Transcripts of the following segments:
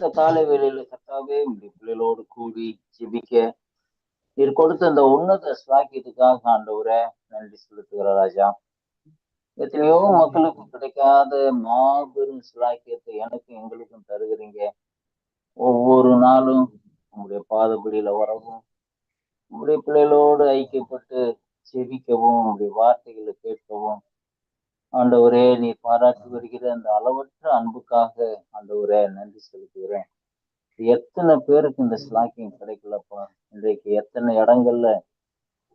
இந்த காலை வேளையில கர்த்தாவே பிள்ளைகளோடு கூடி ஜெபிக்க. நீர் கொடுத்த இந்த உன்னத ஸ்லாக்கியத்துக்காக ஆண்டவரை நன்றி செலுத்துகிற ராஜா. எத்தனையோ மக்களுக்கு கிடைக்காத மாபெரும் சிலாக்கியத்தை எனக்கும் எங்களுக்கும் தருகிறீங்க. ஒவ்வொரு நாளும் உங்களுடைய பாதபடியில வரவும் உங்களுடைய பிள்ளைகளோடு ஐக்கியப்பட்டு செவிக்கவும் உங்களுடைய வார்த்தைகளை கேட்கவும் ஆண்டவரே நீ பாராட்டி வருகிற அந்த அளவற்ற அன்புக்காக ஆண்டவரே நன்றி செலுத்துகிறேன். எத்தனை பேருக்கு இந்த ஸ்லாக்கிங் கிடைக்கலப்பா? இன்றைக்கு எத்தனை இடங்கள்ல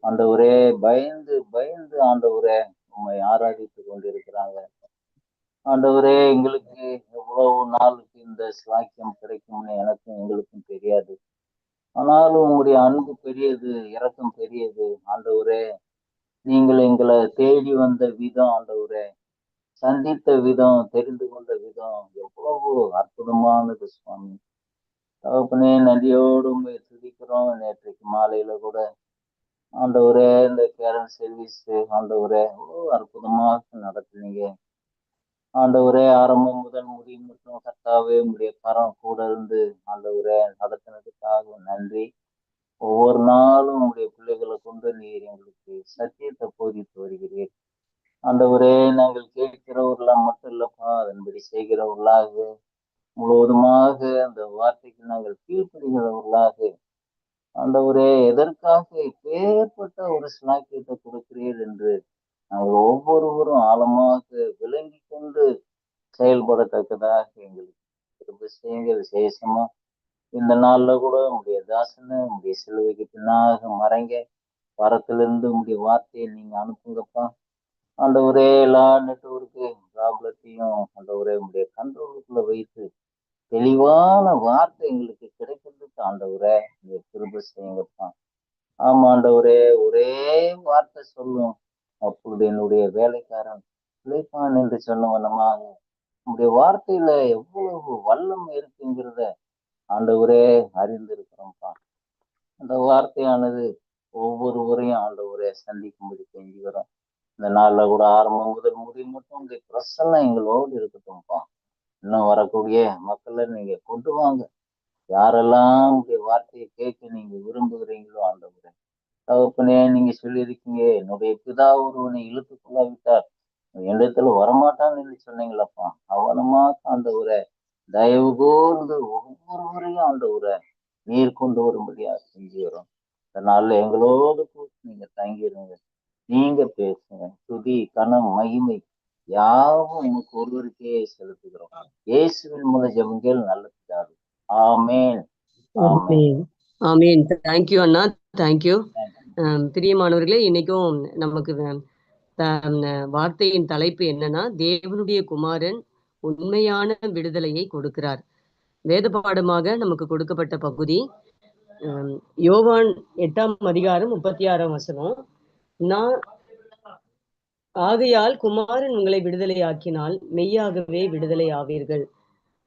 ஆண்டவரே பயந்து பயந்து ஆண்டவரே உண்மை ஆராதித்து கொண்டிருக்கிறாங்க. ஆண்டவரே எங்களுக்கு எவ்வளவு நாளுக்கு இந்த ஸ்லாக்கியம் கிடைக்கும்னு எனக்கும் எங்களுக்கும் தெரியாது. ஆனாலும் உங்களுடைய அன்பு பெரியது இறக்கம் பெரியது. ஆண்டவரே நீங்கள் எங்களை தேடி வந்த விதம் ஆண்டவரே. சந்தித்த விதம் தெரிந்து கொண்ட விதம். எவ்வளவு அற்புதமானது சுவாமி. தகப்பனே நன்றியோடு உங்களை துதிக்கிறோம். நேற்றைக்கு மாலையில கூட ஆண்டவரே இந்த கேரன் சர்வீஸ் ஆண்டவரே எவ்வளோ அற்புதமாக நடத்துனீங்க. ஆண்டவரே ஆரம்பம் முதல் முடிவு மட்டும் கர்த்தாவே உங்களுடைய கரம் கூட இருந்து ஆண்டவரே நடத்தினதுக்காக நன்றி. ஒவ்வொரு நாளும் உங்களுடைய பிள்ளைகளை கொண்டு நீர் எங்களுக்கு சத்தியத்தை போதித்து வருகிறீர். ஆண்டவரே நாங்கள் கேட்கிறவர்களாக மட்டும் இல்லப்பா அதன்படி செய்கிறவர்களாக முழுவதுமாக அந்த வார்த்தைக்கு நாங்கள் கீழ்ப்படுகிறவர்களாக. ஆண்டவரே எதற்காக இப்பேற்பட்ட ஒரு ஸ்லாக்கியத்தை கொடுக்கிறீர் என்று நாங்கள் ஒவ்வொருவரும் ஆழமாக விளங்கி கொண்டு செயல்படத்தக்கதாக எங்களுக்கு திரும்ப செய்யுங்க விசேஷமா இந்த நாள்ல கூட உங்களுடைய தாசனை உங்களுடைய சிலுவைக்கு பின்னாக மறைங்க. வரத்திலிருந்து உங்களுடைய வார்த்தையை நீங்க அனுப்புங்கப்பா. ஆண்டவரே எல்லா நெட்ஒர்க்கு ப்ராப்ளத்தையும் ஆண்டவரே உங்களுடைய கண்ட்ரோலுக்குள்ள வைத்து தெளிவான வார்த்தை எங்களுக்கு கிடைக்கிறதுக்கு ஆண்டவரே நீங்க திரும்ப செய்யுங்கப்பா. ஆமா ஆண்டவரே ஒரே வார்த்தை சொல்லும். அப்பொழுது என்னுடைய வேலைக்காரன் பிழைப்பான் என்று சொன்ன வண்ணமாக உங்களுடைய வார்த்தையில எவ்வளவு வல்லம் இருக்குங்கிறத ஆண்டவரே அறிந்திருக்கிறோம்ப்பா. அந்த வார்த்தையானது ஒவ்வொருவரையும் ஆண்டவரே சந்திக்கும்படி செஞ்சுக்கிறோம். இந்த நாளில் கூட ஆரம்பம் முதல் முடிவு மட்டும் உங்களுடைய பிரசன்னம் எங்களோடு இருக்கட்டும்ப்பா. இன்னும் வரக்கூடிய மக்களை நீங்க கொண்டு வாங்க. யாரெல்லாம் உங்களுடைய வார்த்தையை கேட்க நீங்க விரும்புகிறீங்களோ ஆண்டவரே. தகப்பனே நீங்க சொல்லியிருக்கீங்க என்னுடைய பிதா ஒருவனை இழுத்து கொள்ளாவிட்டார். என்னிடத்துல வரமாட்டான்னு சொல்லி சொன்னீங்களப்பா. அவனமா ஆண்டவரை தயவு கூர்ந்து ஒவ்வொருவரையும் ஆண்டவரை நீர் கொண்டு வரும்படியா செஞ்சுக்கிறோம் அதனால எங்களோடு கூட நீங்க தங்கிருங்க. நீங்க பேசுங்க. துதி கனம் மகிமை யாவும் உனக்கு ஒருவருக்கே செலுத்துகிறோம். இயேசுவின் மூல ஜெபங்கள் நல்ல பிதாவே ஆமேன். ஆமேன். ஆமீன். தேங்க்யூ அண்ணா. தேங்க்யூ பிரியமானவர்களே இன்னைக்கும் நமக்கு வார்த்தையின் தலைப்பு என்னன்னா தேவனுடைய குமாரன் உண்மையான விடுதலையை கொடுக்கிறார். வேத பாடமாக நமக்கு கொடுக்கப்பட்ட பகுதி யோவான் எட்டாம் அதிகாரம் முப்பத்தி ஆறாம் வசனம். நான் ஆகையால் குமாரன் உங்களை விடுதலையாக்கினால் மெய்யாகவே விடுதலை ஆவீர்கள்.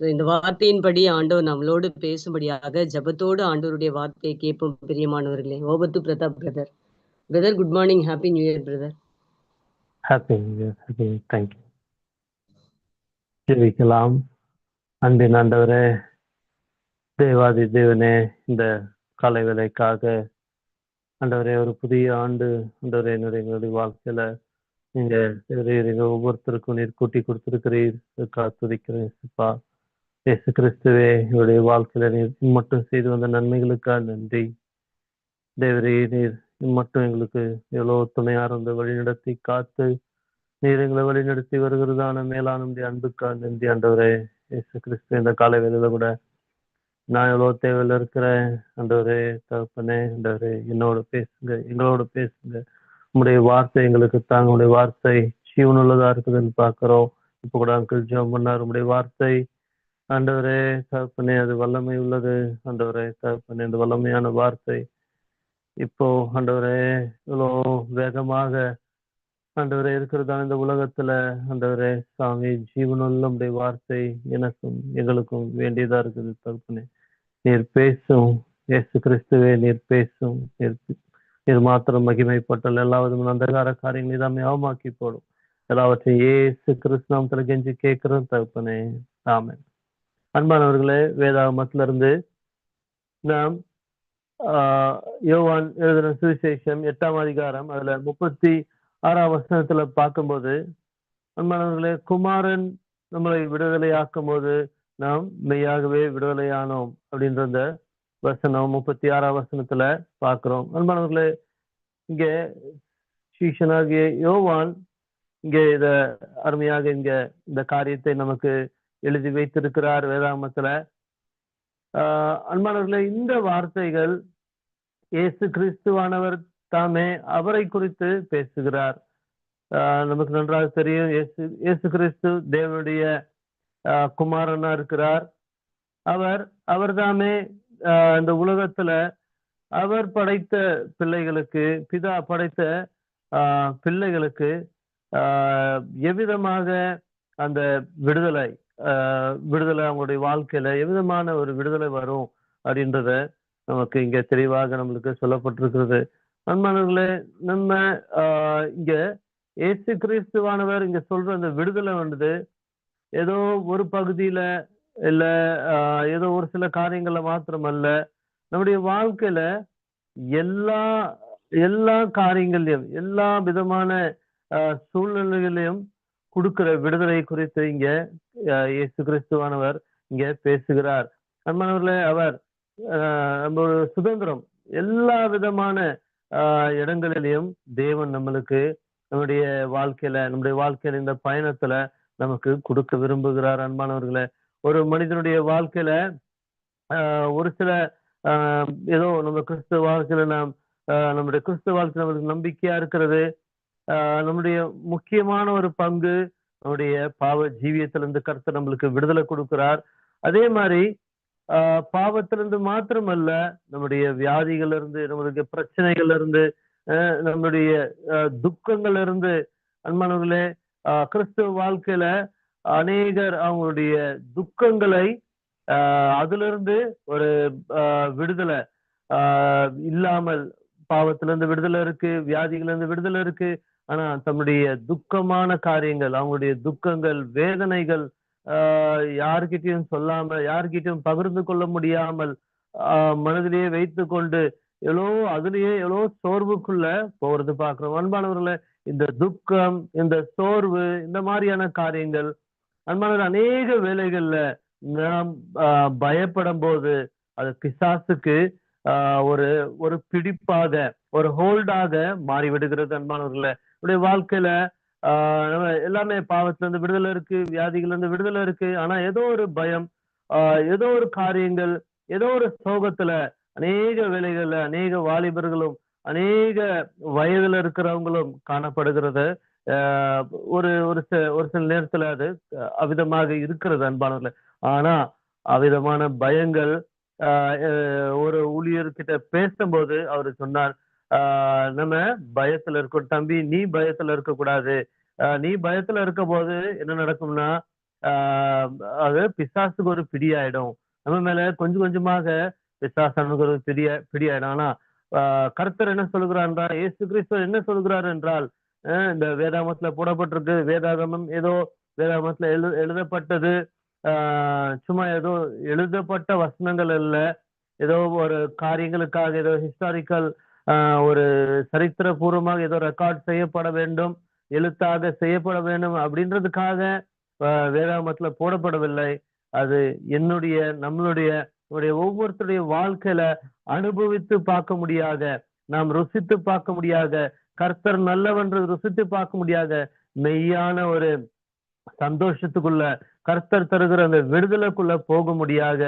இந்த வார்த்தையின்படி ஆண்டவர் நம்மளோடு பேசும்படியாக ஜபத்தோடு ஆண்டவருடைய வார்த்தையை கேட்போம் பிரியமானவர்களே. ஓபத்து Pratap brother. Brother good morning. Happy new year brother. Happy happy thank you ஜெபிக்கலாம் அன்பின் ஆண்டவரே தேவாதி தேவனே இந்த காலை வேலைக்காக ஆண்டவரே ஒரு புதிய ஆண்டு ஆண்டவரே என்னுடைய எங்களுடைய வாழ்க்கையில நீங்க எங்க ஒவ்வொருத்தருக்கும் நீர் கூட்டி கொடுத்திருக்கிறீர். அதுக்காக துதிக்கிறேன் சிப்பா இயேசு கிறிஸ்துவே எங்களுடைய வாழ்க்கையில நீர் மட்டும் செய்து வந்த நன்மைகளுக்காக நன்றி. தேவரே நீர் மட்டும் எங்களுக்கு எவ்வளவு துணையா இருந்து வழிநடத்தி காத்து நீர் எங்களை வழிநடத்தி வருகிறதான மேலான உம்முடைய அன்புக்காக நன்றி ஆண்டவரே. இயேசு கிறிஸ்து இந்த காலை வேலையில கூட நான் எவ்வளவு தேவையில் இருக்கிறேன். அன்றவரே தகப்பனே ஆண்டவரே என்னோட பேசுங்க எங்களோட பேசுங்க. உங்களுடைய வார்த்தை எங்களுக்கு தாங்க. உடைய வார்த்தை ஜீவனுள்ளதா இருக்குதுன்னு பார்க்குறோம். இப்போ கூட அங்கிள் ஜோம் பண்ணார். உங்களுடைய வார்த்தை ஆண்டவரே தகப்பனே அது வல்லமை உள்ளது. ஆண்டவரே தகப்பனே அந்த வல்லமையான வார்த்தை. இப்போ ஆண்டவரே இவ்வளோ வேகமாக ஆண்டவரே இருக்கிறதான இந்த உலகத்துல ஆண்டவரே சாமி ஜீவனுள்ள உடைய வார்த்தை எனக்கும் எங்களுக்கும் வேண்டியதா இருக்குது. தகப்பனே நீர் பேசும். இயேசு கிறிஸ்துவே நீர் பேசும். நீர் நீர் மாத்திரம் மகிமைப்பட்டல். எல்லா விதமான அந்தகார காரியங்கள் இதாமே அவமாக்கி போடும். எல்லாவற்றையும் ஏசு கிறிஸ்துநாமத்துல கெஞ்சி கேட்கிறோம். தகப்பனே ஆமென். அன்பானவர்களே வேதாகமத்துல இருந்து நாம் ஆஹ், யோவான் எழுதின சுவிசேஷம் எட்டாம் அதிகாரம் அதுல முப்பத்தி ஆறாம் வசனத்துல பார்க்கும்போது அன்பானவர்களே குமாரன் நம்மளை விடுதலையாக்கும் போது நாம் மெய்யாகவே விடுதலையானோம் அப்படின்ற அந்த வசனம் முப்பத்தி ஆறாம் வசனத்துல பார்க்கிறோம். அன்பானவர்களே இங்க சீஷனாகிய யோவான் இங்கே இத அருமையாக இங்க இந்த காரியத்தை நமக்கு எழுதி வைத்திருக்கிறார் வேதாமத்துல ஆஹ் அன்பானவர்களே இந்த வார்த்தைகள் இயேசு கிறிஸ்துவானவர் தாமே அவரை குறித்து பேசுகிறார். ஆஹ் நமக்கு நன்றாக தெரியும் இயேசு இயேசு கிறிஸ்து தேவனுடைய குமாரனா இருக்கிறார். அவர் அவர்தாமே ஆஹ் இந்த உலகத்துல அவர் படைத்த பிள்ளைகளுக்கு பிதா படைத்த ஆஹ் பிள்ளைகளுக்கு ஆஹ் எவ்விதமாக அந்த விடுதலை ஆஹ் விடுதலை அவங்களுடைய வாழ்க்கையில எவ்விதமான ஒரு விடுதலை வரும் அப்படின்றத நமக்கு இங்க தெளிவாக நம்மளுக்கு சொல்லப்பட்டிருக்கிறது. அன்பானவர்களே நம்ம ஆஹ் இங்க ஏசு கிறிஸ்துவானவர் இங்க சொல்ற அந்த விடுதலை வந்தது. ஏதோ ஒரு பகுதியில இல்ல ஆஹ் ஏதோ ஒரு சில காரியங்கள்ல அல்ல நம்முடைய வாழ்க்கையில எல்லா எல்லா காரியங்களையும் எல்லா விதமான ஆஹ் சூழ்நிலைகளையும் கொடுக்கிற விடுதலை குறித்து இங்க இயேசு கிறிஸ்துவானவர் இங்க பேசுகிறார். அன்பானவர்களே அவர் ஆஹ் நம்ம ஒரு சுதந்திரம் எல்லா விதமான இடங்களிலையும் தேவன் நம்மளுக்கு நம்முடைய வாழ்க்கையில நம்முடைய வாழ்க்கையில இந்த பயணத்துல நமக்கு கொடுக்க விரும்புகிறார் அன்பானவர்களை. ஒரு மனிதனுடைய வாழ்க்கையில ஆஹ் ஒரு சில ஆஹ் ஏதோ நம்ம கிறிஸ்துவ வாழ்க்கையில நாம் நம்முடைய கிறிஸ்துவ வாழ்க்கையில் நம்மளுக்கு நம்பிக்கையா இருக்கிறது ஆஹ் நம்முடைய முக்கியமான ஒரு பங்கு நம்முடைய பாவ ஜீவியத்திலிருந்து கருத்து நம்மளுக்கு விடுதலை கொடுக்கிறார். அதே மாதிரி பாவத்திலிருந்து மாத்திரமல்ல நம்முடைய வியாதிகள்ல இருந்து நம்மளுடைய பிரச்சனைகள்ல இருந்து ஆஹ் நம்முடைய துக்கங்கள் துக்கங்கள்ல இருந்து அன்பானவர்களே ஆஹ் கிறிஸ்துவ வாழ்க்கையில அநேகர் அவங்களுடைய துக்கங்களை ஆஹ் அதுல இருந்து ஒரு விடுதலை ஆஹ் இல்லாமல் பாவத்திலிருந்து விடுதலை இருக்கு வியாதிகள்ல இருந்து விடுதலை இருக்கு. ஆனா தம்முடைய துக்கமான காரியங்கள் அவங்களுடைய துக்கங்கள் வேதனைகள் ஆஹ் யார்கிட்டயும் சொல்லாம யார்கிட்டயும் பகிர்ந்து கொள்ள முடியாமல் மனதிலேயே வைத்து கொண்டு எவ்வளோ அதுலயே எவ்வளோ சோர்வுக்குள்ள போறது பாக்குறோம் அன்பானவர்களே இந்த துக்கம் இந்த சோர்வு இந்த மாதிரியான காரியங்கள் அன்பானவர் அநேக வேலைகள்ல நாம் ஆஹ் பயப்படும் போது அது பிசாசுக்கு ஆஹ் ஒரு ஒரு பிடிப்பாக ஒரு ஹோல்டாக மாறி விடுகிறது உடைய வாழ்க்கையில நம்ம எல்லாமே பாவத்துல இருந்து விடுதலை இருக்கு வியாதிகள்ல இருந்து விடுதலை இருக்கு. ஆனா ஏதோ ஒரு பயம் ஆஹ் ஏதோ ஒரு காரியங்கள் ஏதோ ஒரு சோகத்துல அநேக வேலைகள்ல அநேக வாலிபர்களும் அநேக வயதுல இருக்கிறவங்களும் காணப்படுகிறது. ஆஹ் ஒரு ஒரு சில ஒரு சில நேரத்துல அது அவிதமாக இருக்கிறது அன்பானவர்களே. ஆனா அவ்விதமான பயங்கள் ஆஹ் அஹ் ஒரு ஊழியர்கிட்ட பேசும்போது அவர் சொன்னார் நம்ம பயத்துல இருக்கோம் தம்பி நீ பயத்துல இருக்க கூடாது ஆஹ் நீ பயத்துல இருக்க போது என்ன நடக்கும்னா ஆஹ் அது பிசாசுக்கு ஒரு பிடியாயிடும். நம்ம மேல கொஞ்சம் கொஞ்சமாக பிசாசனுக்கு ஒரு பிடிய பிடியாயிடும். ஆனா ஆஹ் கர்த்தர் என்ன சொல்கிறார் என்றால் ஏசு கிறிஸ்து என்ன சொல்கிறார் என்றால் இந்த வேதாமத்துல போடப்பட்டிருக்கு. வேதாகமம் ஏதோ வேதாமத்துல எழு எழுதப்பட்டது. ஆஹ் சும்மா ஏதோ எழுதப்பட்ட வசனங்கள் அல்ல. ஏதோ ஒரு காரியங்களுக்காக ஏதோ ஹிஸ்டாரிக்கல் ஒரு சரித்திரபூர்வமாக ஏதோ ரெக்கார்ட் செய்யப்பட வேண்டும் எழுத்தாக செய்யப்பட வேண்டும் அப்படின்றதுக்காக வேதாமத்துல போடப்படவில்லை. அது என்னுடைய நம்மளுடைய நம்முடைய ஒவ்வொருத்தருடைய வாழ்க்கையில அனுபவித்து பார்க்க முடியாத நாம் ருசித்து பார்க்க முடியாத கர்த்தர் நல்லவென்று ருசித்து பார்க்க முடியாத மெய்யான ஒரு சந்தோஷத்துக்குள்ள கர்த்தர் தருகிற அந்த விடுதலைக்குள்ள போக முடியாத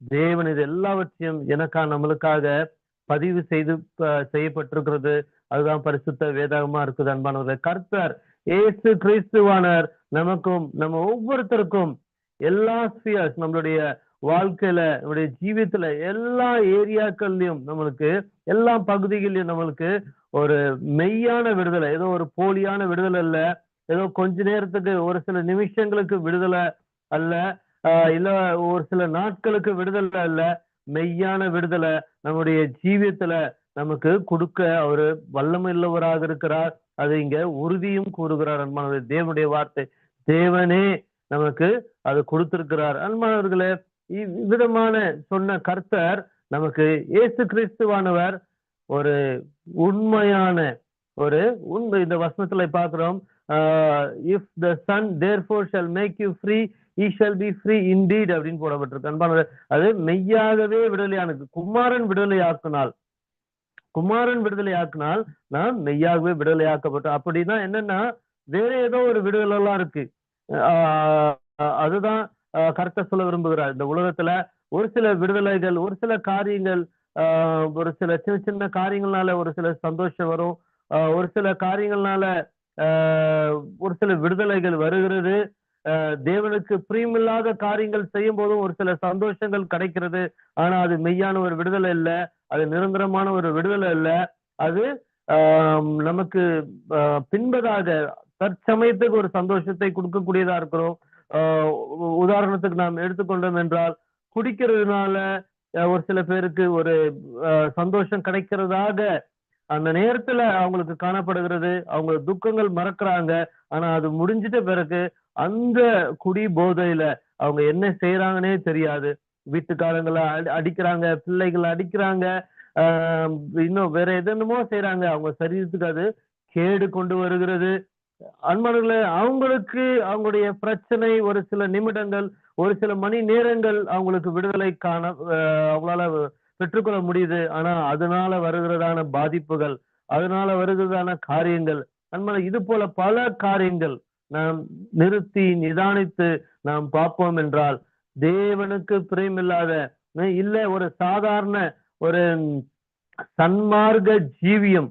தேவன் இது எல்லாவற்றையும் எனக்கா நம்மளுக்காக பதிவு செய்து செய்யப்பட்டிருக்கிறது. அதுதான் பரிசுத்த வேதாகமா இருக்குது அன்பானவர்களே. கர்த்தர் ஏசு கிறிஸ்துவானர். நமக்கும் நம்ம ஒவ்வொருத்தருக்கும் எல்லா ஸ்பியர்ஸ் நம்மளுடைய வாழ்க்கையில நம்முடைய ஜீவியத்துல எல்லா ஏரியாக்கள்லயும் நம்மளுக்கு எல்லா பகுதிகளிலும் நம்மளுக்கு ஒரு மெய்யான விடுதலை. ஏதோ ஒரு போலியான விடுதலை இல்ல ஏதோ கொஞ்ச நேரத்துக்கு ஒரு சில நிமிஷங்களுக்கு விடுதலை அல்ல. இல்ல ஒரு சில நாட்களுக்கு விடுதலை அல்ல. மெய்யான விடுதலை நம்முடைய ஜீவியத்துல நமக்கு கொடுக்க அவரு வல்லமில்லவராக இருக்கிறார். அது இங்க உறுதியும் கூறுகிறார் அன்பானவர்களே. தேவனுடைய வார்த்தை. தேவனே நமக்கு அது கொடுத்திருக்கிறார். அன்பானவர்களே இவ்விதமான சொன்ன கர்த்தர் நமக்கு இயேசு கிறிஸ்துவானவர் ஒரு உண்மையான ஒரு உண்மை. இந்த வசனத்துல பாக்குறோம் if the son therefore shall make you free ye shall be free indeed அப்படின்னு போடப்பட்டிருக்கு. அன்பான அது மெய்யாகவே விடுதலையானது. குமாரன் விடுதலையாக்கினால் குமாரன் விடுதலையாக்கினால் நாம் மெய்யாகவே விடுதலையாக்கப்பட்டோம். அப்படின்னா என்னன்னா வேற ஏதோ ஒரு விடுதலை எல்லாம் இருக்கு ஆஹ் அதுதான் கருத்தை சொல்ல விரும்புகிறார். இந்த உலகத்துல ஒரு சில விடுதலைகள் ஒரு சில காரியங்கள் ஆஹ் ஒரு சில சின்ன சின்ன காரியங்கள்னால ஒரு சில சந்தோஷம் வரும். ஆஹ் ஒரு சில காரியங்கள்னால ஆஹ் ஒரு சில விடுதலைகள் வருகிறது. தேவனுக்கு பிரியமில்லாத காரியங்கள் செய்யும் போதும் ஒரு சில சந்தோஷங்கள் கிடைக்கிறது. ஆனா அது மெய்யான ஒரு விடுதலை இல்ல. அது நிரந்தரமான ஒரு விடுதலை இல்ல. அது ஆஹ் நமக்கு பின்பதாக தற்சமயத்துக்கு ஒரு சந்தோஷத்தை கொடுக்கக்கூடியதா இருக்கிறோம். ஆஹ் உதாரணத்துக்கு நாம் எடுத்துக்கொண்டோம் என்றால் குடிக்கிறதுனால ஒரு சில பேருக்கு ஒரு சந்தோஷம் கிடைக்கிறதாக அந்த நேரத்துல அவங்களுக்கு காணப்படுகிறது. அவங்க துக்கங்கள் மறக்கிறாங்க. ஆனா அது முடிஞ்சிட்ட பிறகு அந்த குடி போதையில அவங்க என்ன செய்யறாங்கன்னே தெரியாது. வீட்டுக்காரங்களை அடி- அடிக்கிறாங்க பிள்ளைகளை அடிக்கிறாங்க இன்னும் வேற எதென்னமோ செய்யறாங்க அவங்க சரீரத்துக்கு அது கேடு கொண்டு வருகிறது. அன்பானவர்களே அவங்களுக்கு அவங்களுடைய பிரச்சனை ஒரு சில நிமிடங்கள் ஒரு சில மணி நேரங்கள் அவங்களுக்கு விடுதலை காண அவங்களால பெற்றுக்கொள்ள முடியுது. ஆனா அதனால வருகிறதான பாதிப்புகள் அதனால வருகிறதான காரியங்கள். அன்பான இது போல பல காரியங்கள் நாம் நிறுத்தி நிதானித்து நாம் பார்ப்போம் என்றால் தேவனுக்கு பிரியமில்லாத இல்ல ஒரு சாதாரண ஒரு சன்மார்க்க ஜீவியம்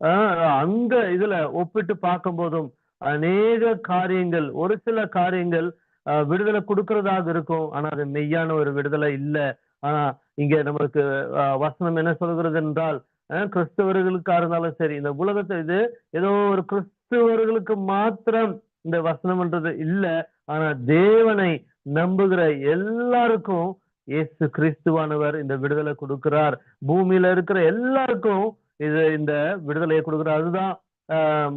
ஆஹ் அந்த இதுல ஒப்பிட்டு பார்க்கும் போதும் அநேக காரியங்கள் ஒரு சில காரியங்கள் ஆஹ் விடுதலை கொடுக்கறதாக இருக்கும். ஆனா அது மெய்யான ஒரு விடுதலை இல்லை. ஆனா இங்க நம்மளுக்கு வசனம் என்ன சொல்கிறது என்றால் ஆஹ் கிறிஸ்தவர்களுக்கா இருந்தாலும் சரி இந்த உலகத்தை இது ஏதோ ஒரு கிறிஸ்தவர்களுக்கு மாத்திரம் இந்த வசனம்ன்றது இல்ல. ஆனா தேவனை நம்புகிற எல்லாருக்கும் இயேசு கிறிஸ்துவானவர் இந்த விடுதலை கொடுக்கிறார். பூமியில இருக்கிற எல்லாருக்கும் இது இந்த விடுதலையை கொடுக்கிறார். அதுதான் ஆஹ்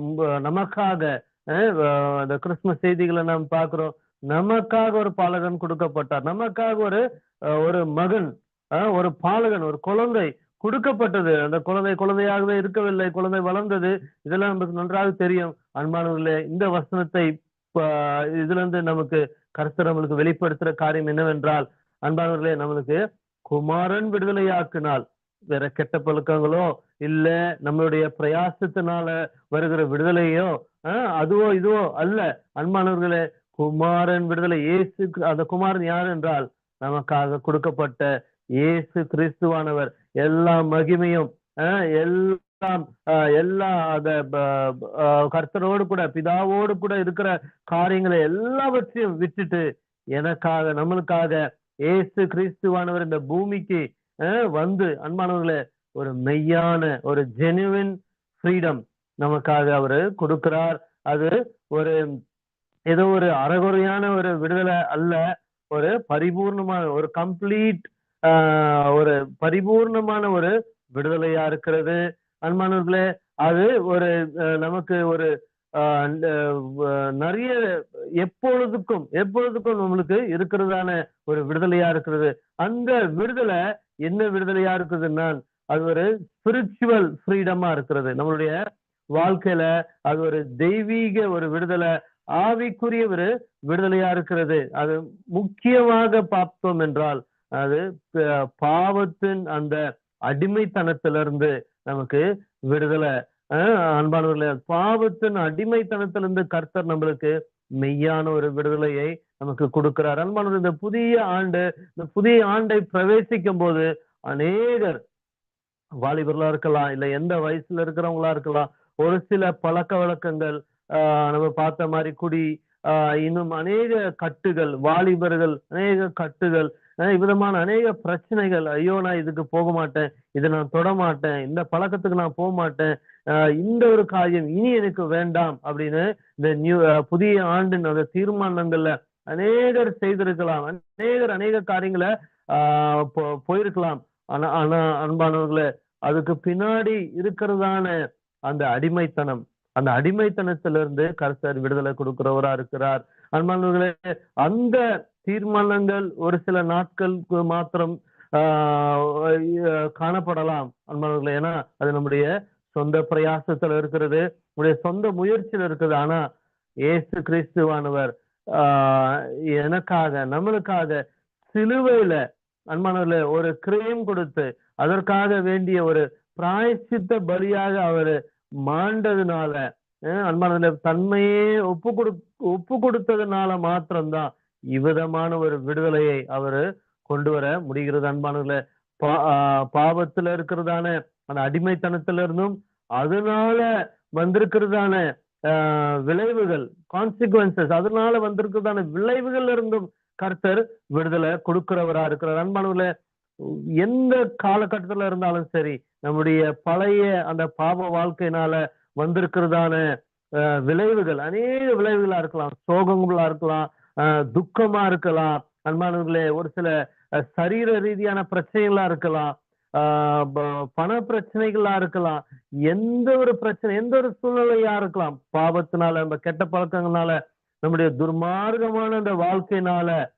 நமக்காக ஆஹ் இந்த கிறிஸ்துமஸ் செய்திகளை நாம் பார்க்கிறோம். நமக்காக ஒரு பாலகன் கொடுக்கப்பட்டார். நமக்காக ஒரு ஒரு மகன் ஆஹ் ஒரு பாலகன் ஒரு குழந்தை கொடுக்கப்பட்டது. அந்த குழந்தை குழந்தையாகவே இருக்கவில்லை. குழந்தை வளர்ந்தது. இதெல்லாம் நமக்கு நன்றாக தெரியும். அன்பானவர்களே இந்த வசனத்தை இதுல இருந்து நமக்கு கருத்து நம்மளுக்கு வெளிப்படுத்துற காரியம் என்னவென்றால் அன்பானவர்களே நம்மளுக்கு குமாரன் விடுதலையாக்கினால் வேற கெட்ட பழக்கங்களோ இல்ல நம்மளுடைய பிரயாசத்தினால வருகிற விடுதலையோ ஆஹ் அதுவோ இதுவோ அல்ல. அன்பானவர்களே குமாரன் விடுதலை இயேசு அந்த குமாரன் யார் என்றால் நமக்காக கொடுக்கப்பட்ட இயேசு கிறிஸ்துவானவர் எல்லா மகிமையும் எல்லாம் எல்லா அத கர்த்தரோடு கூட பிதாவோடு கூட இருக்கிற காரியங்களை எல்லாவற்றையும் விட்டுட்டு எனக்காக நம்மளுக்காக ஏசு கிறிஸ்துவானவர் இந்த பூமிக்கு ஆஹ் வந்து அன்பானவர்களே ஒரு மெய்யான ஒரு ஜெனுவின் ஃப்ரீடம் நமக்காக அவரு கொடுக்கிறார். அது ஒரு ஏதோ ஒரு அறகுறையான ஒரு விடுதலை அல்ல ஒரு பரிபூர்ணமான ஒரு கம்ப்ளீட் ஒரு பரிபூர்ணமான ஒரு விடுதலையா இருக்கிறது. அன்பானவர்களே அது ஒரு நமக்கு ஒரு அஹ், நிறைய எப்பொழுதுக்கும் எப்பொழுதுக்கும் நம்மளுக்கு இருக்கிறதான ஒரு விடுதலையா இருக்கிறது. அந்த விடுதலை என்ன விடுதலையா இருக்குதுன்னா அது ஒரு ஸ்பிரிச்சுவல் ஃப்ரீடமா இருக்கிறது. நம்மளுடைய வாழ்க்கையில அது ஒரு தெய்வீக ஒரு விடுதலை ஆவிக்குரிய ஒரு விடுதலையா இருக்கிறது. அது முக்கியமாக பார்த்தோம் என்றால் அது பாவத்தின் அந்த அடிமைத்தனத்திலிருந்து நமக்கு விடுதலை. அன்பானவர்களே பாவத்தின் அடிமைத்தனத்திலிருந்து கர்த்தர் நம்மளுக்கு மெய்யான ஒரு விடுதலையை நமக்கு கொடுக்கிறார். அன்பானவர் இந்த புதிய ஆண்டு இந்த புதிய ஆண்டை பிரவேசிக்கும் போது அநேகர் வாலிபர்களா இருக்கலாம் இல்ல எந்த வயசுல இருக்கிறவங்களா இருக்கலாம் ஒரு சில பழக்க வழக்கங்கள் ஆஹ் நம்ம பார்த்த மாதிரி குடி ஆஹ் இன்னும் அநேக கட்டுகள் வாலிபர்கள் அநேக கட்டுகள் இவ்விதமான அநேக பிரச்சனைகள் ஐயோ நான் இதுக்கு போக மாட்டேன் இதை நான் தொட மாட்டேன் இந்த பழக்கத்துக்கு நான் போக மாட்டேன் ஆஹ் இந்த ஒரு காரியம் இனி எனக்கு வேண்டாம் அப்படின்னு இந்த நியூ புதிய ஆண்டின் அந்த தீர்மானங்கள்ல அநேகர் செய்திருக்கலாம் அநேகர் அநேக காரியங்களை ஆஹ் போ- போயிருக்கலாம். ஆனா ஆனா அன்பானவர்களே அதுக்கு பின்னாடி இருக்கிறதான அந்த அடிமைத்தனம் அந்த அடிமைத்தனத்திலிருந்து கர்த்தர் விடுதலை கொடுக்கிறவரா இருக்கிறார். அன்பானவர்களே அந்த தீர்மானங்கள் ஒரு சில நாட்களுக்கு மாத்திரம் ஆஹ் காணப்படலாம் அன்பர்களே ஏன்னா அது நம்முடைய சொந்த பிரயாசத்துல இருக்கிறது நம்முடைய சொந்த முயற்சியில இருக்குது. ஆனா ஏசு கிறிஸ்துவானவர் ஆஹ் எனக்காக நம்மளுக்காக சிலுவையில அன்பானவர்ல ஒரு கிரயம் கொடுத்து அதற்காக வேண்டிய ஒரு பிராயசித்த பலியாக அவர் மாண்டதுனால அஹ் தன்மையே ஒப்பு கொடு ஒப்பு கொடுத்ததுனால மாத்திரம்தான் இவ்விதமான ஒரு விடுதலையை அவர் கொண்டு வர முடிகிறது அன்பானவர்களே. பா பாவத்துல இருக்கிறதான அந்த அடிமைத்தனத்துல இருந்தும் அதனால வந்திருக்கிறதான விளைவுகள் கான்சிக்வன்சஸ் அதனால வந்திருக்கிறதான விளைவுகள் இருந்தும் கர்த்தர் விடுதலை கொடுக்கிறவரா இருக்கிறார். அன்பானவர்களே எந்த காலகட்டத்துல இருந்தாலும் சரி நம்முடைய பழைய அந்த பாவ வாழ்க்கையினால வந்திருக்கிறதான விளைவுகள் அநேக விளைவுகளா இருக்கலாம் சோகங்களா இருக்கலாம் துக்கமா இருக்கலாம். அன்பானவர்களே ஒரு சில சரீர ரீதியான பிரச்சனைகளா இருக்கலாம். ஆஹ் பண பிரச்சனைகளா இருக்கலாம். எந்த ஒரு பிரச்சனை எந்த ஒரு சூழ்நிலையா இருக்கலாம். பாவத்தினால நம்ம கெட்ட பழக்கங்களால நம்முடைய துர்மார்க்கமான அந்த வாழ்க்கையினால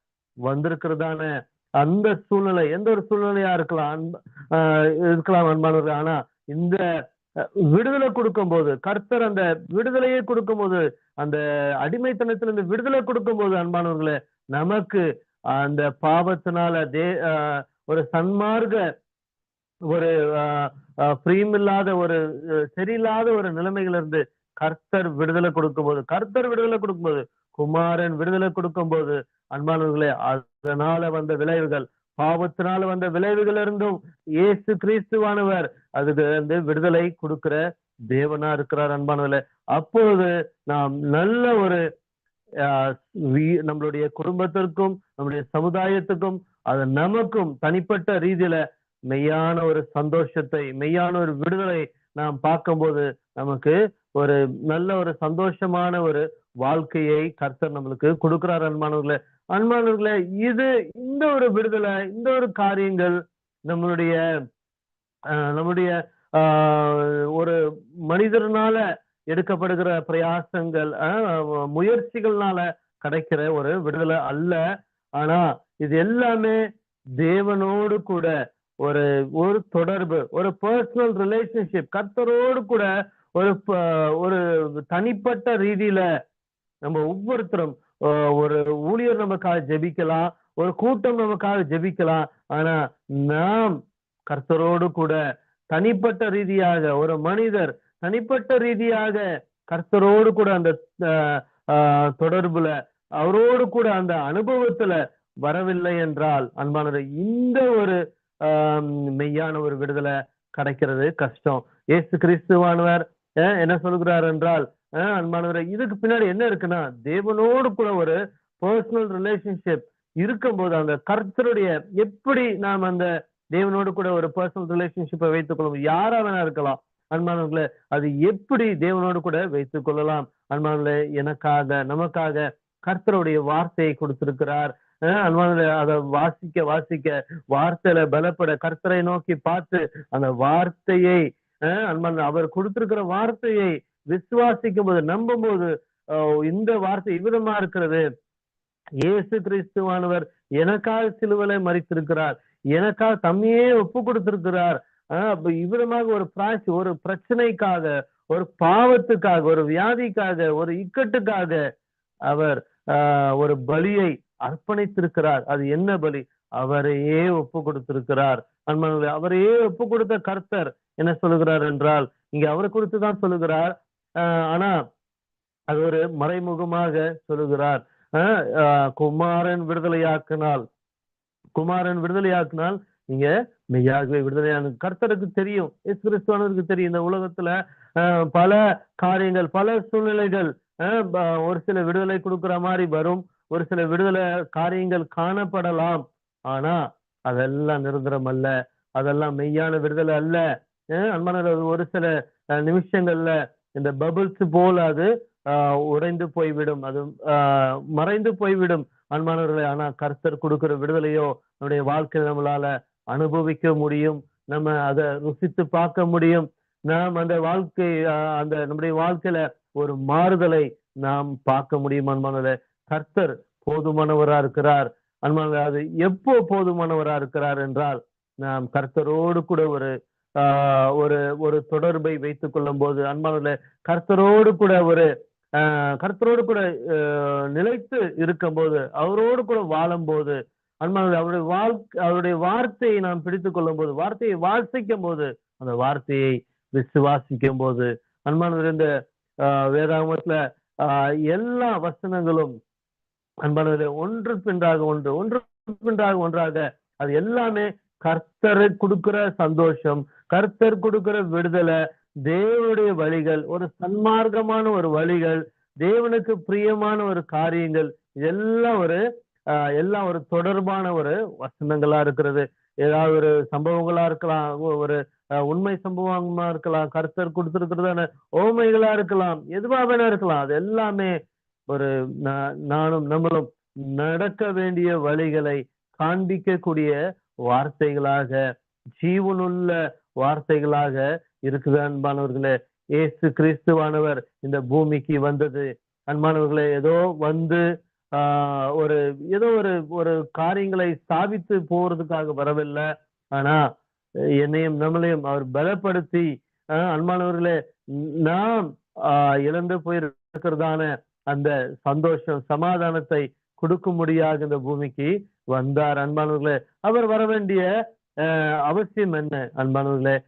வந்திருக்கிறதான அந்த சூழ்நிலை எந்த ஒரு சூழ்நிலையா இருக்கலாம். அன்ப- ஆஹ் இருக்கலாம் அன்பானவர்கள். ஆனா இந்த விடுதலை கொடுக்கும் போது கர்த்தர் அந்த விடுதலையை கொடுக்கும் போது அந்த அடிமைத்தனத்திலிருந்து விடுதலை கொடுக்கும் போது அன்பானவர்களே நமக்கு அந்த பாவத்தினால தே ஒரு சன்மார்க்க ஒரு ஃப்ரீம் இல்லாத ஒரு சரியில்லாத ஒரு நிலைமையில இருந்து கர்த்தர் விடுதலை கொடுக்கும் போது கர்த்தர் விடுதலை கொடுக்கும் போது குமாரன் விடுதலை கொடுக்கும் போது அன்பானவர்களே அதனால வந்த விளைவுகள் பாவத்தினால வந்த விளைவுகள் இருந்தும் இயேசு கிறிஸ்துவானவர் அதுக்கு வந்து விடுதலை கொடுக்கிற தேவனா இருக்கிறார் அன்பானவர்கள. அப்பொழுது நாம் நல்ல ஒரு நம்மளுடைய குடும்பத்திற்கும் நம்முடைய சமுதாயத்துக்கும் அது நமக்கும் தனிப்பட்ட ரீதியில மெய்யான ஒரு சந்தோஷத்தை மெய்யான ஒரு விடுதலை நாம் பார்க்கும்போது நமக்கு ஒரு நல்ல ஒரு சந்தோஷமான ஒரு வாழ்க்கையை கர்த்தர் நம்மளுக்கு கொடுக்கிறார் அன்பானவர்களே. அன்பானவர்களே இது இந்த ஒரு விடுதலை இந்த ஒரு காரியங்கள் நம்மளுடைய நம்முடைய ஒரு மனிதர்னால எடுக்கப்படுகிற பிரயாசங்கள் முயற்சிகள்னால கிடைக்கிற ஒரு விடுதலை அல்ல. ஆனா இது எல்லாமே தேவனோடு கூட ஒரு ஒரு தொடர்பு ஒரு பர்சனல் ரிலேஷன்ஷிப் கர்த்தரோடு கூட ஒரு ப- ஒரு தனிப்பட்ட ரீதியில நம்ம ஒவ்வொருத்தரும் ஒரு ஊழியர் நமக்காக ஜெபிக்கலாம் ஒரு கூட்டம் நமக்காக ஜெபிக்கலாம். ஆனா நாம் கர்த்தரோடு கூட தனிப்பட்ட ரீதியாக ஒரு மனிதர் தனிப்பட்ட ரீதியாக கர்த்தரோடு கூட அந்த ஆஹ், தொடர்புல அவரோடு கூட அந்த அனுபவத்துல வரவில்லை என்றால் அன்பானது இந்த ஒரு ஆஹ், மெய்யான ஒரு விடுதலை கிடைக்கிறது கஷ்டம். ஏசு கிறிஸ்துவானவர் என்ன சொல்கிறார் என்றால் அன்பானவரை இதுக்கு பின்னாடி என்ன இருக்குன்னா தேவனோடு கூட ஒரு பர்சனல் ரிலேஷன்ஷிப் இருக்கும்போது அந்த கர்த்தருடைய எப்படி நாம் அந்த தேவனோடு கூட ஒரு பர்சனல் ரிலேஷன்ஷிப்பை வைத்துக் கொள்ளும் யாரா வேணா இருக்கலாம். அன்பானவர்களே அது எப்படி தேவனோடு கூட வைத்துக் கொள்ளலாம்? அன்பானவர்களே எனக்காக நமக்காக கர்த்தருடைய வார்த்தையை கொடுத்திருக்கிறார். அஹ் அன்பானவர்களே அதை வாசிக்க வாசிக்க வார்த்தையில பலப்பட கர்த்தரை நோக்கி பார்த்து அந்த வார்த்தையை அன்பான அவர் கொடுத்திருக்கிற வார்த்தையை விசுவாசிக்கும் போது நம்பும் போது இந்த வார்த்தை இவ்விதமா இருக்கிறது. இயேசு கிறிஸ்துவானவர் எனக்காக சிலுவலை மறித்திருக்கிறார் எனக்காக தம்மையே ஒப்பு கொடுத்திருக்கிறார் ஆஹ் அப்ப இவ்விதமாக ஒரு பிராய்ச்சி ஒரு பிரச்சனைக்காக ஒரு பாவத்துக்காக ஒரு வியாதிக்காக ஒரு இக்கட்டுக்காக அவர் ஆஹ் ஒரு பலியை அர்ப்பணித்திருக்கிறார். அது என்ன பலி? அவரையே ஒப்பு கொடுத்திருக்கிறார் அன்பர்களே அவரையே ஒப்பு கொடுத்த கர்த்தர் என்ன சொல்லுகிறார் என்றால் இங்க அவரை குறித்து தான் சொல்லுகிறார். ஆனா அது ஒரு மறைமுகமாக சொல்லுகிறார். ஆஹ் ஆஹ் குமாரன் விடுதலையாக்கினால் குமாரன் விடுதலையாக்கினால் நீங்க மெய்யாகவே விடுதலையான கர்த்தருக்கு தெரியும் இயேசு கிறிஸ்துவனுக்கு தெரியும். இந்த உலகத்துல ஆஹ் பல காரியங்கள் பல சூழ்நிலைகள் ஆஹ் ஒரு சில விடுதலை கொடுக்கிற மாதிரி வரும் ஒரு சில விடுதலை காரியங்கள் காணப்படலாம். ஆனா அதெல்லாம் நிரந்தரம் அல்ல. அதெல்லாம் மெய்யான விடுதலை அல்ல. அன்பான ஒரு சில நிமிஷங்கள்ல இந்த பபிள்ஸ் போல் அது உடைந்து போய்விடும். அது மறைந்து போய்விடும். அன்பானவர்களை ஆனா கர்த்தர் கொடுக்கிற விடுதலையோ நம்முடைய வாழ்க்கையில் நம்மளால அனுபவிக்க முடியும். நம்ம அதை ருசித்து பார்க்க முடியும். நாம் அந்த வாழ்க்கை அந்த நம்முடைய வாழ்க்கையில ஒரு மாறுதலை நாம் பார்க்க முடியும் அன்பானவர்களே. கர்த்தர் போதுமானவரா இருக்கிறார். அன்பானவர்களே அது எப்போ போதுமானவரா இருக்கிறார் என்றால் நாம் கர்த்தரோடு கூட ஒரு ஒரு ஒரு தொடர்பை வைத்துக் கொள்ளும் போது அன்பான கர்த்தரோடு கூட ஒரு ஆஹ் கர்த்தரோடு கூட நிலைத்து இருக்கும் போது அவரோடு கூட வாழும்போது அன்பானவர்களே அவருடைய வாழ்க்கை அவருடைய வார்த்தையை நாம் பிடித்துக் கொள்ளும் போது வார்த்தையை வாசிக்கும் போது அந்த வார்த்தையை விசுவாசிக்கும் போது அன்பானவர்களே இந்த ஆஹ் வேதாகமத்துல ஆஹ் எல்லா வசனங்களும் அன்பானவர்களே ஒன்று பின்றாக ஒன்று ஒன்று பின்றாக ஒன்றாக அது எல்லாமே கர்த்தரை கொடுக்கிற சந்தோஷம் கர்த்தர் கொடுக்கிற விடுதலை தேவனுடைய வழிகள் ஒரு சன்மார்க்கமான ஒரு வழிகள் தேவனுக்கு பிரியமான ஒரு காரியங்கள் இதெல்லாம் ஒரு எல்லாம் ஒரு தொடர்பான ஒரு வசனங்களா இருக்கிறது. ஏதாவது ஒரு சம்பவங்களா இருக்கலாம் ஒரு உண்மை சம்பவமா இருக்கலாம் கர்த்தர் கொடுத்துருக்கிறதான ஓமைகளா இருக்கலாம் எதுவா வேணா இருக்கலாம். அது எல்லாமே ஒரு நா- நானும் நம்மளும் நடக்க வேண்டிய வழிகளை காண்பிக்கக்கூடிய வார்த்தைகளாக ஜீவனுள்ள வார்த்தைகளாக இருக்குது. அன்பானவர்களே ஏசு கிறிஸ்துவானவர் இந்த பூமிக்கு வந்தது. அன்பானவர்களே ஏதோ வந்து ஆஹ் ஒரு ஏதோ ஒரு ஒரு காரியங்களை ஸ்தாபித்து போறதுக்காக வரவில்லை. ஆனா என்னையும் நம்மளையும் அவர் பலப்படுத்தி ஆஹ் அன்பானவர்களே நாம் ஆஹ் இழந்து போயிருக்கிறதான அந்த சந்தோஷம் சமாதானத்தை கொடுக்க முடியாத இந்த பூமிக்கு வந்தார். அன்பானவர்களே அவர் வர வேண்டிய அவசியம் என்ன அன்பானவர்களே?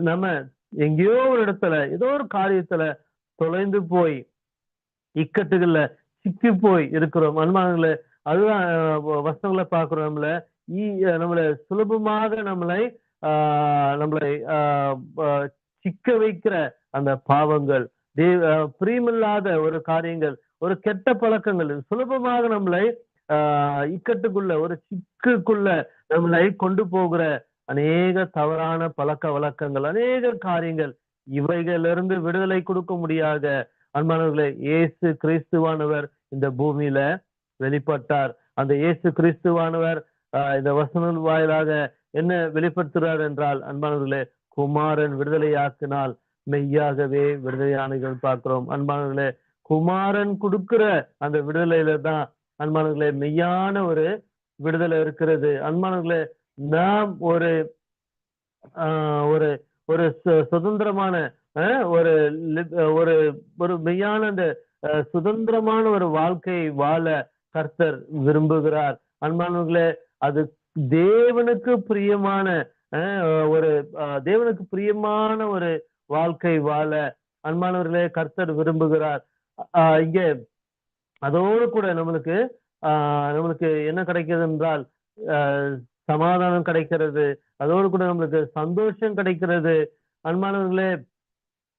நம்ம எங்கேயோ ஒரு இடத்துல ஏதோ ஒரு காரியத்துல தொலைந்து போய் இக்கட்டுகள்ல சிக்கி போய் இருக்கிறோம். அன்பானவர்களே அதுதான் வ- வசனங்களை பார்க்கிறோம்ல நம்மள. நம்மளை சுலபமாக நம்மளை ஆஹ் நம்மளை ஆஹ் சிக்க வைக்கிற அந்த பாவங்கள் தே- பிரியமில்லாத ஒரு காரியங்கள் ஒரு கெட்ட பழக்கங்கள் சுலபமாக நம்மளை ஆஹ் இக்கட்டுக்குள்ள ஒரு சிக்குக்குள்ள நம்மளை கொண்டு போகிற அநேக தவறான பழக்க வழக்கங்கள் அநேக காரியங்கள் இவைகளிலிருந்து விடுதலை கொடுக்க முடியாத அன்பானவர்களே இயேசு கிறிஸ்துவானவர் இந்த பூமியில வெளிப்பட்டார். அந்த இயேசு கிறிஸ்துவானவர் ஆஹ் இந்த வசனம் வாயிலாக என்ன வெளிப்படுத்துகிறார் என்றால் அன்பானவர்களே குமாரன் விடுதலையாக்கினால் மெய்யாகவே விடுதலையானர்கள் பார்க்கிறோம். அன்பானவர்களே குமாரன் கொடுக்கிற அந்த விடுதலையில தான் அன்பானவர்களே மெய்யான ஒரு விடுதலை இருக்கிறது. அன்பானவர்களே நாம் ஒரு ஆஹ் ஒரு ஒரு சு- சுதந்திரமான ஒரு ஒரு ஒரு மெய்யான அந்த சுதந்திரமான ஒரு வாழ்க்கையை வாழ கர்த்தர் விரும்புகிறார். அன்பானவர்களே அது தேவனுக்கு பிரியமான ஒரு தேவனுக்கு பிரியமான ஒரு வாழ்க்கை வாழ அன்பானவர்களே கர்த்தர் விரும்புகிறார். இங்கே அதோடு கூட நம்மளுக்கு நம்மளுக்கு என்ன கிடைக்கிறது என்றால் ஆஹ் சமாதானம் கிடைக்கிறது. அதோடு கூட நம்மளுக்கு சந்தோஷம் கிடைக்கிறது. அன்பானவர்களே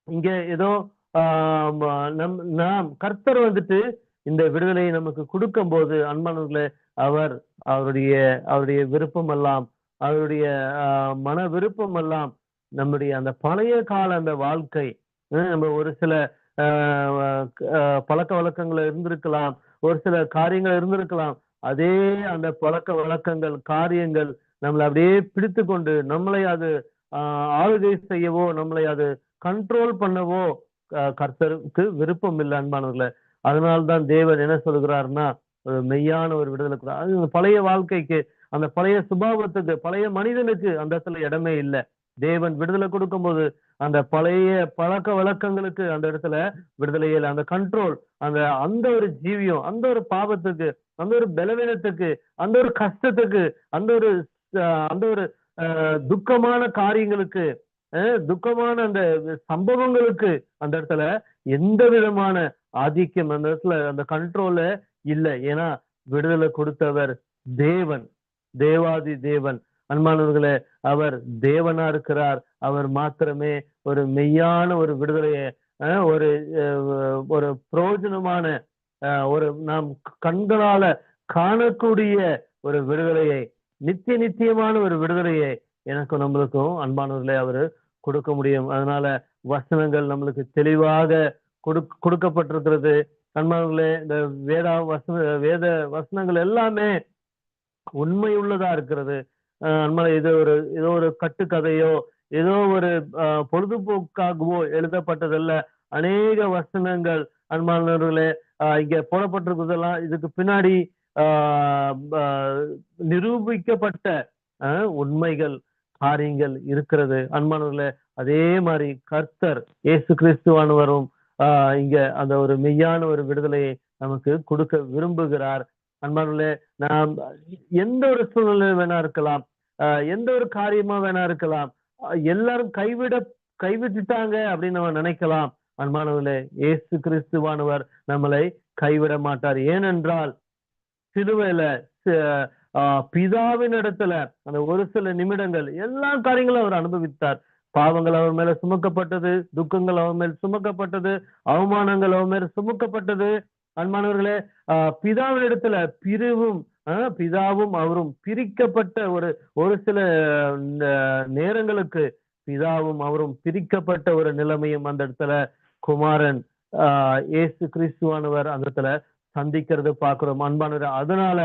இங்க ஏதோ ஆஹ் நம் நாம் கர்த்தர் வந்துட்டு இந்த விடுதலையை நமக்கு கொடுக்கும் போது அன்பானவர்களே அவர் அவருடைய அவருடைய விருப்பம் எல்லாம் அவருடைய ஆஹ் மன விருப்பம் எல்லாம் நம்முடைய அந்த பழைய கால அந்த வாழ்க்கை நம்ம ஒரு சில ஆஹ் பழக்க வழக்கங்கள் இருந்திருக்கலாம் ஒரு சில காரியங்கள் இருந்திருக்கலாம். அதே அந்த பழக்க வழக்கங்கள் காரியங்கள் நம்மளை அப்படியே பிடித்து கொண்டு நம்மளை அது ஆளுகை செய்யவோ நம்மளை அது கண்ட்ரோல் பண்ணவோ கர்த்தருக்கு விருப்பம் இல்லை அன்பானவர்களே. அதனால்தான் தேவன் என்ன சொல்கிறாருன்னா ஒரு மெய்யான ஒரு விடுதலை அது பழைய வாழ்க்கைக்கு அந்த பழைய சுபாவத்துக்கு பழைய மனிதனுக்கு அந்த இடத்துல இடமே இல்லை. தேவன் விடுதலை கொடுக்கும்போது அந்த பழைய பழக்க வழக்கங்களுக்கு அந்த இடத்துல விடுதலையில் அந்த கண்ட்ரோல் அந்த அந்த ஒரு ஜீவியம் அந்த ஒரு பாவத்துக்கு அந்த ஒரு பலவீனத்துக்கு அந்த ஒரு கஷ்டத்துக்கு அந்த ஒரு அந்த ஒரு துக்கமான காரியங்களுக்கு துக்கமான அந்த சம்பவங்களுக்கு அந்த இடத்துல எந்த விதமான ஆதிக்கம் அந்த இடத்துல அந்த கண்ட்ரோல இல்லை. ஏன்னா விடுதலை கொடுத்தவர் தேவன் தேவாதி தேவன். அன்பானவர்களே அவர் தேவனா இருக்கிறார். அவர் மாத்திரமே ஒரு மெய்யான ஒரு விடுதலையை ஆஹ் ஒரு ஒரு பிரயோஜனமான ஆஹ் ஒரு நாம் கண்களால காணக்கூடிய ஒரு விடுதலையை நித்திய நித்தியமான ஒரு விடுதலையை எனக்கும் நம்மளுக்கும் அன்பானவர்களே அவர் கொடுக்க முடியும். அதனால வசனங்கள் நம்மளுக்கு தெளிவாக கொடு கொடுக்கப்பட்டிருக்கிறது. அன்பானவர்களே இந்த வேதா வசன வேத வசனங்கள் எல்லாமே உண்மை உள்ளதா இருக்கிறது. இது ஒரு ஏதோ ஒரு கட்டுக்கதையோ ஏதோ ஒரு ஆஹ் பொழுதுபோக்காகவோ எழுதப்பட்டதல்ல. அநேக வசனங்கள் அன்பானவர்களே ஆஹ் இங்க போடப்பட்டிருக்கிறதெல்லாம் இதுக்கு பின்னாடி ஆஹ் நிரூபிக்கப்பட்ட உண்மைகள் காரியங்கள் இருக்கிறது. அன்பானவர்களே அதே மாதிரி கர்த்தர் இயேசு கிறிஸ்துவானவரும் ஆஹ் இங்க அந்த ஒரு மெய்யான ஒரு விடுதலையை நமக்கு கொடுக்க விரும்புகிறார். அன்பானவர்களே நாம் எந்த ஒரு சூழ்நிலை வேணா இருக்கலாம். ஆஹ் எந்த ஒரு காரியமா வேணா இருக்கலாம். எல்லாரும் கைவிட கைவிட்டுட்டாங்க அப்படின்னு நம்ம நினைக்கலாம். அன்பானவர்களே இயேசு கிறிஸ்துவானவர் நம்மளை கைவிட மாட்டார். ஏனென்றால் சிலுவையில ஆஹ் பிதாவின் இடத்துல அந்த ஒரு சில நிமிடங்கள் எல்லா காரியங்களும் அவர் அனுபவித்தார். பாவங்கள் அவர் மேல சுமக்கப்பட்டது துக்கங்கள் அவர் மேல் சுமக்கப்பட்டது அவமானங்கள் அவர் மேல் சுமக்கப்பட்டது அன்பானவர்களே ஆஹ் பிதாவின் இடத்துல பிரிவும் ஆஹ் பிதாவும் அவரும் பிரிக்கப்பட்ட ஒரு ஒரு சில நேரங்களுக்கு பிதாவும் அவரும் பிரிக்கப்பட்ட ஒரு நிலைமையும் அந்த இடத்துல குமாரன் ஆஹ் ஏசு கிறிஸ்துவானவர் அந்த இடத்துல சந்திக்கிறது பார்க்கிறோம். அன்பானவர் அதனால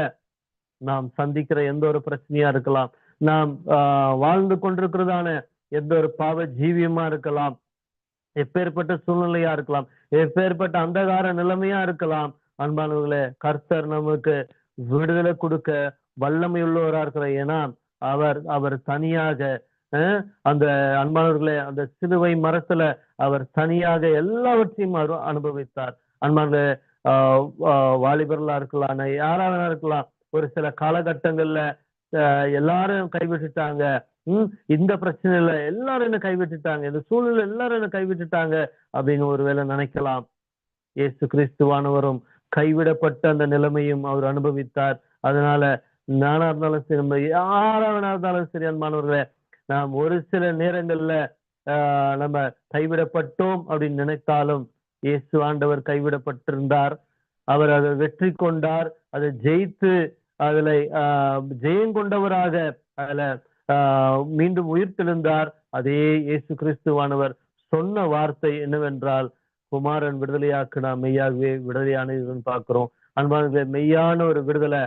நாம் சந்திக்கிற எந்த ஒரு பிரச்சனையா இருக்கலாம் நாம் ஆஹ் வாழ்ந்து கொண்டிருக்கிறதான எந்த ஒரு பாவ ஜீவியமா இருக்கலாம் எப்பேற்பட்ட சூழ்நிலையா இருக்கலாம் எப்பேற்பட்ட அந்தகார நிலைமையா இருக்கலாம். அன்பானவர்களே கர்த்தர் நமக்கு விடுதலை கொடுக்க வல்லமை உள்ளவரா இருக்கிற ஏன்னா அவர் அவர் தனியாக அந்த அன்பானவர்களே அந்த சிலுவை மரத்துல அவர் தனியாக எல்லாவற்றையும் அனுபவித்தார். அன்பானவர்களே ஆஹ் வாலிபர்களா இருக்கலாம் யாரா வேணா இருக்கலாம் ஒரு சில காலகட்டங்கள்ல எல்லாரும் கைவிட்டுட்டாங்க. ஹம் இந்த பிரச்சனையில எல்லாரும் என்ன கைவிட்டுட்டாங்க? இந்த சூழ்நிலை எல்லாரும் என்ன கைவிட்டுட்டாங்க? அப்படின்னு ஒருவேளை நினைக்கலாம். இயேசு கிறிஸ்துவானவரும் கைவிடப்பட்ட அந்த நிலைமையும் அவர் அனுபவித்தார். அதனால நானா இருந்தாலும் சரி நம்ம யாராவனா இருந்தாலும் சரி அன்பானவர்களே நாம் ஒரு சில நேரங்கள்ல ஆஹ் நம்ம கைவிடப்பட்டோம் அப்படின்னு நினைத்தாலும் இயேசு ஆண்டவர் கைவிடப்பட்டிருந்தார். அவர் அதை வெற்றி கொண்டார். அதை ஜெயித்து அதில் ஆஹ் ஜெயம் கொண்டவராக அதுல மீண்டும் உயிர்த்தெழுந்தார். அதே இயேசு கிறிஸ்துவானவர் சொன்ன வார்த்தை என்னவென்றால் குமாரன் விடுதலையாக்குனா மெய்யாகவே விடுதலையானதுன்னு பார்க்கிறோம். அன்பான மெய்யான ஒரு விடுதலை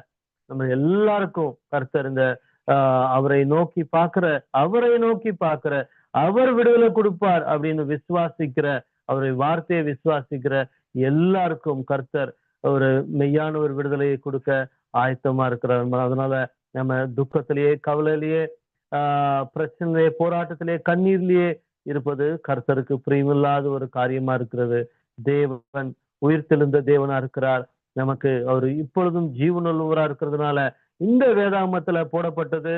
நம்ம எல்லாருக்கும் கர்த்தர் இந்த ஆஹ் அவரை நோக்கி பார்க்கிற அவரை நோக்கி பார்க்கிற அவர் விடுதலை கொடுப்பார் அப்படின்னு விசுவாசிக்கிற அவரை வார்த்தையை விசுவாசிக்கிற எல்லாருக்கும் கர்த்தர் ஒரு மெய்யான ஒரு விடுதலையை கொடுக்க ஆயத்தமா இருக்கிறார். அதனால நம்ம துக்கத்திலேயே கவலையிலேயே ஆஹ் போராட்டத்திலே போராட்டத்திலேயே கண்ணீர்லயே இருப்பது கர்த்தருக்கு பிரியமில்லாத ஒரு காரியமா இருக்கிறது. தேவன் உயிர்த்தெழுந்த தேவனா இருக்கிறார். நமக்கு அவர் இப்பொழுதும் ஜீவனுள்ளவரா இருக்கிறதுனால இந்த வேதாமத்துல போடப்பட்டது.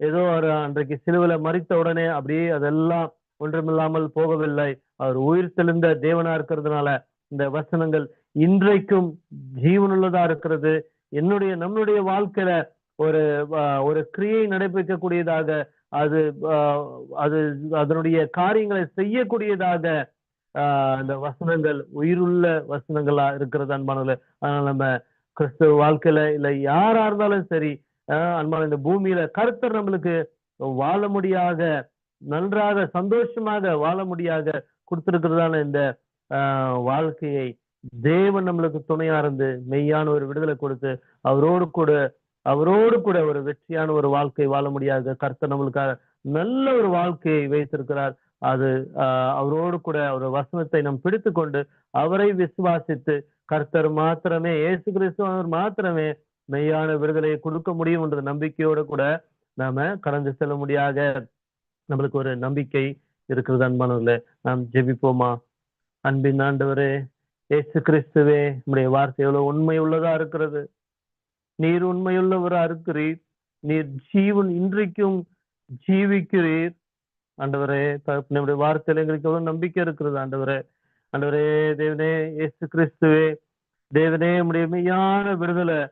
ஏதோ ஒரு அன்றைக்கு சிலுவில மறித்த உடனே அப்படியே அதெல்லாம் ஒன்றுமில்லாமல் போகவில்லை. அவர் உயிர் தெளிந்த தேவனா இருக்கிறதுனால இந்த வசனங்கள் இன்றைக்கும் ஜீவனுள்ளதா இருக்கிறது. என்னுடைய நம்மளுடைய வாழ்க்கையில ஒரு ஒரு கிரியை நடைபெறக்கூடியதாக அது அது அதனுடைய காரியங்களை செய்யக்கூடியதாக ஆஹ், அந்த வசனங்கள் உயிருள்ள வசனங்களா இருக்கிறது அன்பானவர்களே. அதனால நம்ம கிறிஸ்துவ வாழ்க்கையில இல்ல யாரா இருந்தாலும் சரி ஆஹ், அன்பான இந்த பூமியில கருத்தர் நம்மளுக்கு வாழ முடியாத நன்றாக சந்தோஷமாக வாழ முடியாத கொடுத்திருக்கிறதான இந்த ஆஹ், வாழ்க்கையை தேவன் நம்மளுக்கு துணையா இருந்து மெய்யான ஒரு விடுதலை கொடுத்து அவரோடு கூட அவரோடு கூட ஒரு வெற்றியான ஒரு வாழ்க்கை வாழ முடியாத. கர்த்தர் நம்மளுக்காக நல்ல ஒரு வாழ்க்கையை வைத்திருக்கிறார். அது அவரோடு கூட ஒரு வசனத்தை நாம் பிடித்து கொண்டு அவரை விசுவாசித்து கர்த்தர் மாத்திரமே இயேசு கிறிஸ்துவர் மாத்திரமே மெய்யான விடுதலையை கொடுக்க முடியும் என்ற நம்பிக்கையோடு கூட நாம கடந்து செல்ல முடியாத நம்மளுக்கு ஒரு நம்பிக்கை இருக்கிறது அன்பானவர்களே. நாம் ஜெபிப்போமா? அன்பின் ஆண்டவரே இயேசு கிறிஸ்துவே நம்முடைய வார்த்தை எவ்வளவு உண்மை உள்ளதா இருக்கிறது. நீர் உண்மையுள்ளவராக இருக்கிறீர். நீர் ஜீவன் இன்றைக்கும் ஜீவிக்கிறீர். ஆண்டவரே நம்முடைய வார்த்தையில எங்களுக்கு எவ்வளவு நம்பிக்கை இருக்கிறது ஆண்டவரே. ஆண்டவரே தேவனே இயேசு கிறிஸ்துவே. தேவனே நம்முடைய மெய்யான விடுதலை.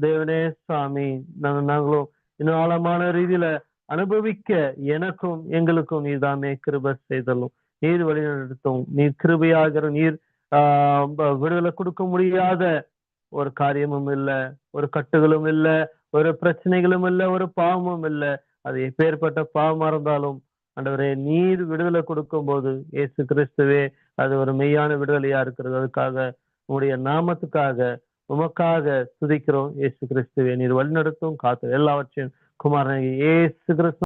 தேவனே சாமி நாங்க- நாங்களும் இன்னும் ஆழமான ரீதியில அனுபவிக்க எனக்கும் எங்களுக்கும் நீர் தாமே கிருப செய்தலும். நீர் வழிநடத்தும் நீர் கிருபையாகிற நீர் ஆஹ் விடுதலை கொடுக்க முடியாத ஒரு காரியமும் இல்ல ஒரு கட்டுகளும் இல்ல ஒரு பிரச்சனைகளும் இல்ல ஒரு பாவமும் இல்ல. அது எப்பேற்பட்ட பாவமா இருந்தாலும் ஆண்டவரே நீர் விடுதலை கொடுக்கும் போது இயேசு கிறிஸ்துவே அது ஒரு மெய்யான விடுதலையா இருக்கிறது. அதுக்காக உங்களுடைய நாமத்துக்காக உமக்காக துதிக்கிறோம் இயேசு கிறிஸ்துவே நீர் வழிநடத்தும் காத்து எல்லாவற்றையும் குமாரன் இயேசு கிறிஸ்து